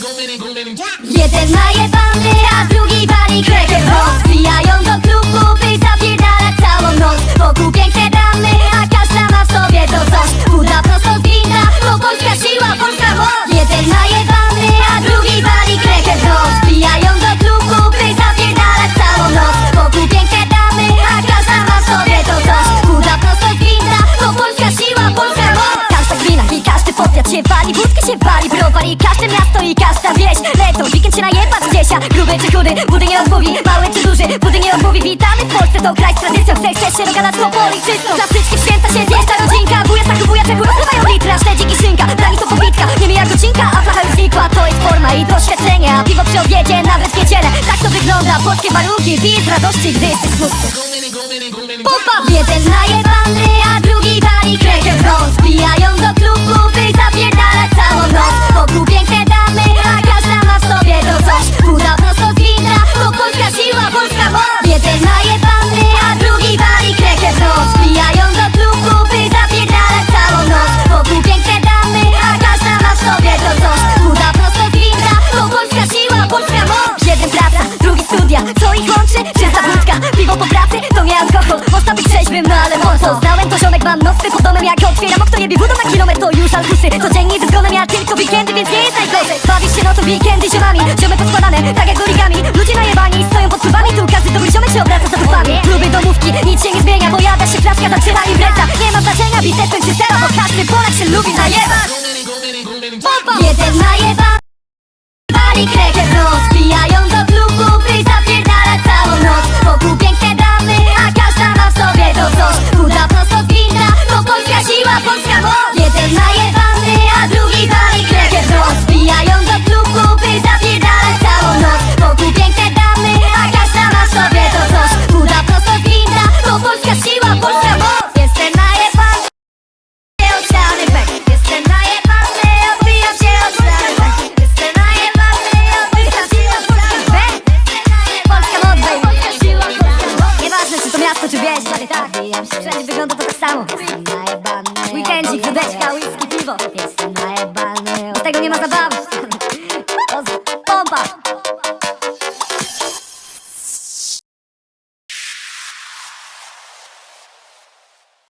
Jeden majewany, a drugi wali krekę Rozbijają do klubu, by zabiedala całą noc. Wokół piękne damy, a każda ma w sobie to coś. Buda prosto z wina, to polska siła, polska moc. Jeden majewany, a drugi wali krekę Rozbijają do klubu, by zabiedala całą noc. Wokół piękne damy, a każda ma w sobie to coś. Buda prosto z wina, to polska siła, polska moc. Każda gwina i każdy powiat się wali odmówi Mały czy duży, budy nie odmówi. Witamy w Polsce, to kraj z tradycją Chcesz, chcesz się dogadać z poli czystą Klasyczki w święta się zjeżdża rodzinka Wuja stachu, wuja cechu, rozlewają litra Śledzik i szynka, brani to pobitka Nie mija gocinka, a flacha już znikła. To jest forma i doświadczenie A piwo przy obiedzie, nawet w niedzielę. Tak to wygląda, polskie warunki Pij z radości, gdy jesteś smutny Pupa! Jeden najebany, a łączy? Czysta wódka, piwo po pracy, to nie alkohol. Można być trzeźwym, no ale po co? Znałem poziomek, mam nocny pod domem Jak otwieram okno, jebie budą na kilometr To już alkusy, codziennie ze zgonem Ja tylko weekendy, więc nie jest najgorzej. Bawisz się nocą, weekendy ziomami. Ziomy poskładane, tak jak origami Ludzie najebani, stoją pod klubami Tu każdy dobry ziomek się obraca za dupami Kluby, domówki, nic się nie zmienia Pojawia się flaska, zaczyna impreza Nie ma znaczenia, biznesem czy zero Bo każdy Polak się lubi najebać. Jeden najebany Wali krekę w stary tak Mijam się wszędzie, wygląda to tak samo. Jestem najebany Weekendzik, wódeczka, whisky, piwo. Jestem najebany tego nie ma zabawy.